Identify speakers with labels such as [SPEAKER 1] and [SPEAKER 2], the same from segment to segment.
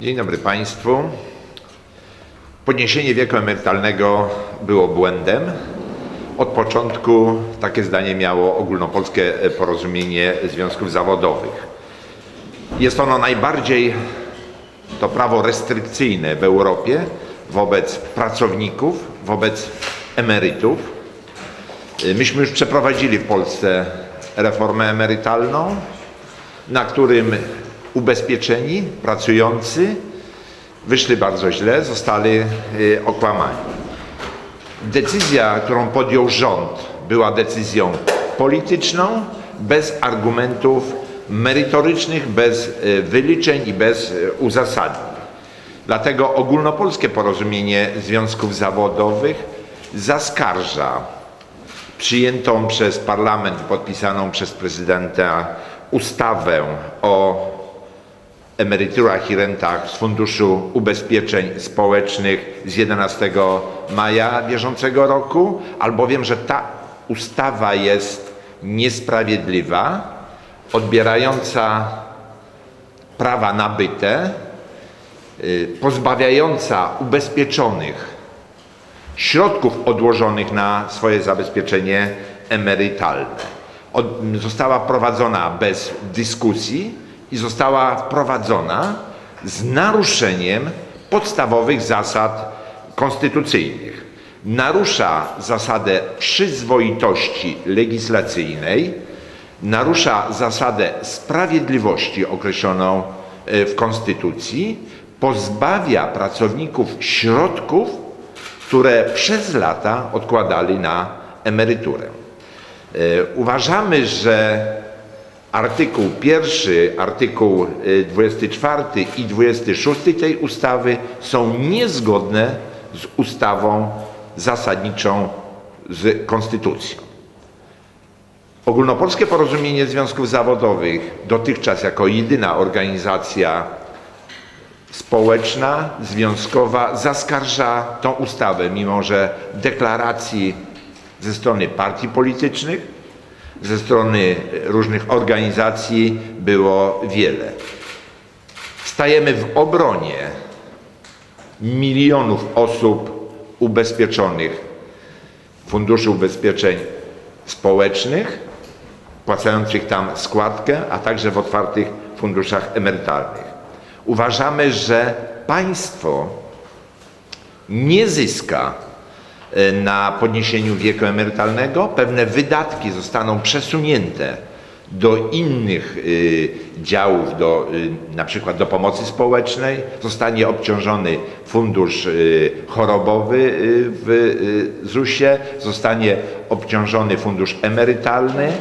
[SPEAKER 1] Dzień dobry Państwu. Podniesienie wieku emerytalnego było błędem. Od początku takie zdanie miało ogólnopolskie porozumienie związków zawodowych. Jest ono najbardziej to prawo restrykcyjne w Europie wobec pracowników, wobec emerytów. Myśmy już przeprowadzili w Polsce reformę emerytalną, na którym ubezpieczeni, pracujący wyszli bardzo źle, zostali y, okłamani. Decyzja, którą podjął rząd, była decyzją polityczną, bez argumentów merytorycznych, bez y, wyliczeń i bez y, uzasadnień. Dlatego ogólnopolskie porozumienie związków zawodowych zaskarża przyjętą przez parlament, podpisaną przez prezydenta ustawę o emeryturach i rentach z Funduszu Ubezpieczeń Społecznych z 11 maja bieżącego roku, albowiem, że ta ustawa jest niesprawiedliwa, odbierająca prawa nabyte, y, pozbawiająca ubezpieczonych środków odłożonych na swoje zabezpieczenie emerytalne. Od, została wprowadzona bez dyskusji i została wprowadzona z naruszeniem podstawowych zasad konstytucyjnych. Narusza zasadę przyzwoitości legislacyjnej, narusza zasadę sprawiedliwości określoną e, w Konstytucji, pozbawia pracowników środków, które przez lata odkładali na emeryturę. E, Uważamy, że artykuł pierwszy, artykuł e, 24 i 26 tej ustawy są niezgodne z ustawą zasadniczą z konstytucją. Ogólnopolskie Porozumienie Związków Zawodowych, dotychczas jako jedyna organizacja społeczna, związkowa, zaskarża tą ustawę, mimo że deklaracji ze strony partii politycznych, ze strony różnych organizacji było wiele. Stajemy w obronie milionów osób ubezpieczonych w Funduszu Ubezpieczeń Społecznych, płacających tam składkę, a także w otwartych funduszach emerytalnych. Uważamy, że państwo nie zyska na podniesieniu wieku emerytalnego. Pewne wydatki zostaną przesunięte do innych y, działów, do, y, na przykład do pomocy społecznej. Zostanie obciążony fundusz y, chorobowy y, w y, ZUS-ie, zostanie obciążony fundusz emerytalny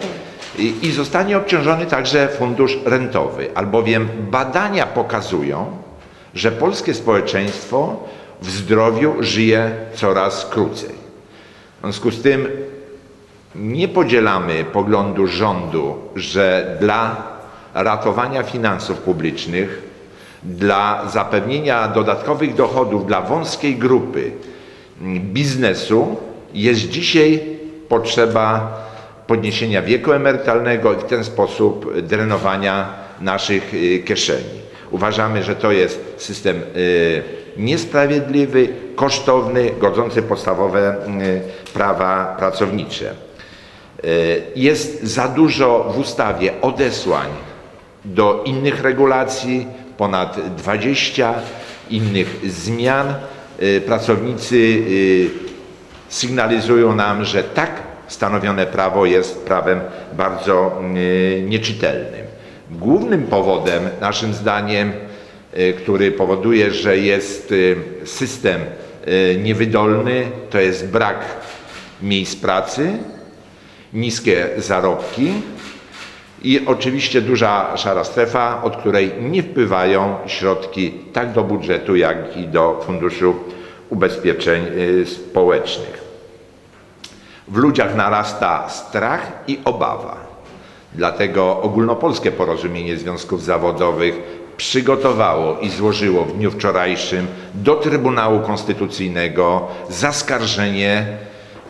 [SPEAKER 1] i zostanie obciążony także fundusz rentowy, albowiem badania pokazują, że polskie społeczeństwo w zdrowiu żyje coraz krócej. W związku z tym nie podzielamy poglądu rządu, że dla ratowania finansów publicznych, dla zapewnienia dodatkowych dochodów dla wąskiej grupy biznesu jest dzisiaj potrzeba podniesienia wieku emerytalnego i w ten sposób drenowania naszych y, kieszeni. Uważamy, że to jest system y, niesprawiedliwy, kosztowny, godzący podstawowe y, prawa pracownicze. Y, Jest za dużo w ustawie odesłań do innych regulacji, ponad 20 innych zmian. Y, Pracownicy sygnalizują nam, że tak stanowione prawo jest prawem bardzo nieczytelnym. Głównym powodem, naszym zdaniem, który powoduje, że jest y, system y, niewydolny, to jest brak miejsc pracy, niskie zarobki i oczywiście duża szara strefa, od której nie wpływają środki tak do budżetu, jak i do Funduszu Ubezpieczeń y, Społecznych. W ludziach narasta strach i obawa. Dlatego ogólnopolskie porozumienie związków zawodowych przygotowało i złożyło w dniu wczorajszym do Trybunału Konstytucyjnego zaskarżenie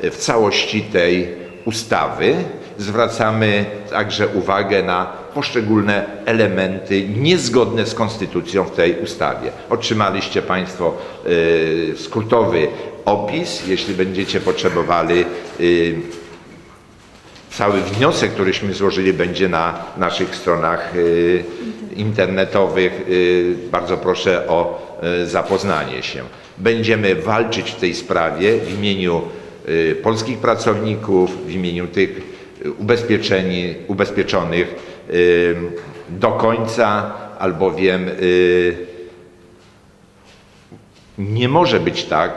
[SPEAKER 1] w całości tej ustawy zwracamy także uwagę na poszczególne elementy niezgodne z konstytucją w tej ustawie. Otrzymaliście Państwo y, skrótowy opis. Jeśli będziecie potrzebowali y, Cały wniosek, któryśmy złożyli, będzie na naszych stronach internetowych. Y, Bardzo proszę o y, zapoznanie się. Będziemy walczyć w tej sprawie w imieniu y, polskich pracowników, w imieniu tych ubezpieczonych do końca, albowiem nie może być tak,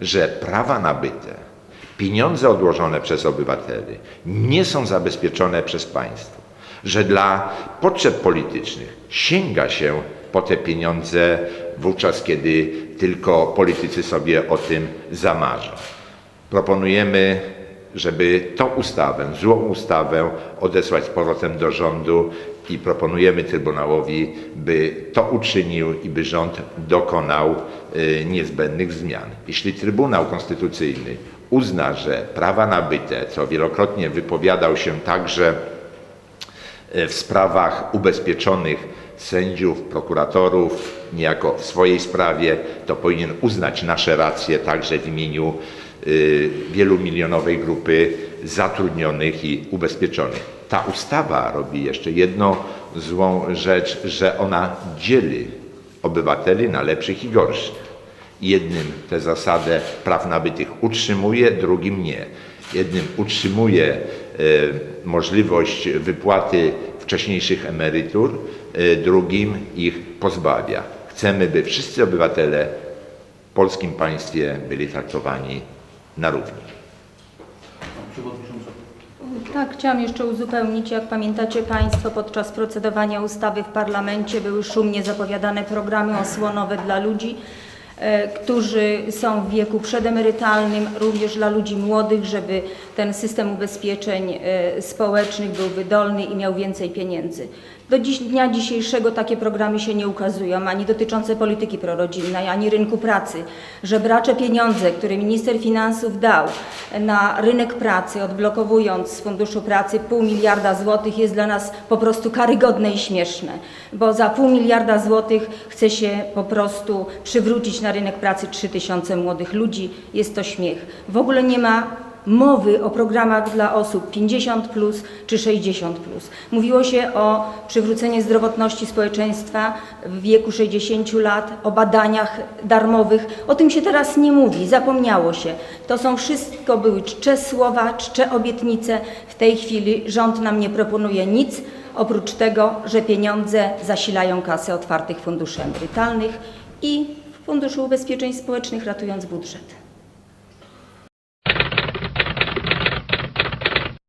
[SPEAKER 1] że prawa nabyte, pieniądze odłożone przez obywateli nie są zabezpieczone przez państwo, że dla potrzeb politycznych sięga się po te pieniądze wówczas, kiedy tylko politycy sobie o tym zamarzą. Proponujemy, żeby tą ustawę, złą ustawę odesłać z powrotem do rządu i proponujemy Trybunałowi, by to uczynił i by rząd dokonał y, niezbędnych zmian. Jeśli Trybunał Konstytucyjny uzna, że prawa nabyte, co wielokrotnie wypowiadał się także w sprawach ubezpieczonych sędziów, prokuratorów, niejako w swojej sprawie, to powinien uznać nasze racje także w imieniu y, wielomilionowej grupy zatrudnionych i ubezpieczonych. Ta ustawa robi jeszcze jedną złą rzecz, że ona dzieli obywateli na lepszych i gorszych. Jednym tę zasadę praw nabytych utrzymuje, drugim nie. Jednym utrzymuje e, możliwość wypłaty wcześniejszych emerytur, e, drugim ich pozbawia. Chcemy, by wszyscy obywatele w polskim państwie byli traktowani na równi.
[SPEAKER 2] Przewodnicząca.
[SPEAKER 3] Tak, chciałam jeszcze uzupełnić, jak pamiętacie Państwo, podczas procedowania ustawy w parlamencie były szumnie zapowiadane programy osłonowe dla ludzi, którzy są w wieku przedemerytalnym, również dla ludzi młodych, żeby ten system ubezpieczeń e, społecznych był wydolny i miał więcej pieniędzy. Do dziś, dnia dzisiejszego takie programy się nie ukazują, ani dotyczące polityki prorodzinnej, ani rynku pracy. Żebracze pieniądze, które minister finansów dał na rynek pracy, odblokowując z Funduszu Pracy pół miliarda złotych, jest dla nas po prostu karygodne i śmieszne, bo za pół miliarda złotych chce się po prostu przywrócić na rynek pracy 3 tysiące młodych ludzi. Jest to śmiech. W ogóle nie ma mowy o programach dla osób 50 plus czy 60 plus. Mówiło się o przywróceniu zdrowotności społeczeństwa w wieku 60 lat, o badaniach darmowych. O tym się teraz nie mówi, zapomniało się. To są wszystko były czcze słowa, czcze obietnice. W tej chwili rząd nam nie proponuje nic, oprócz tego, że pieniądze zasilają kasę otwartych funduszy emerytalnych i Funduszu Ubezpieczeń Społecznych, ratując budżet.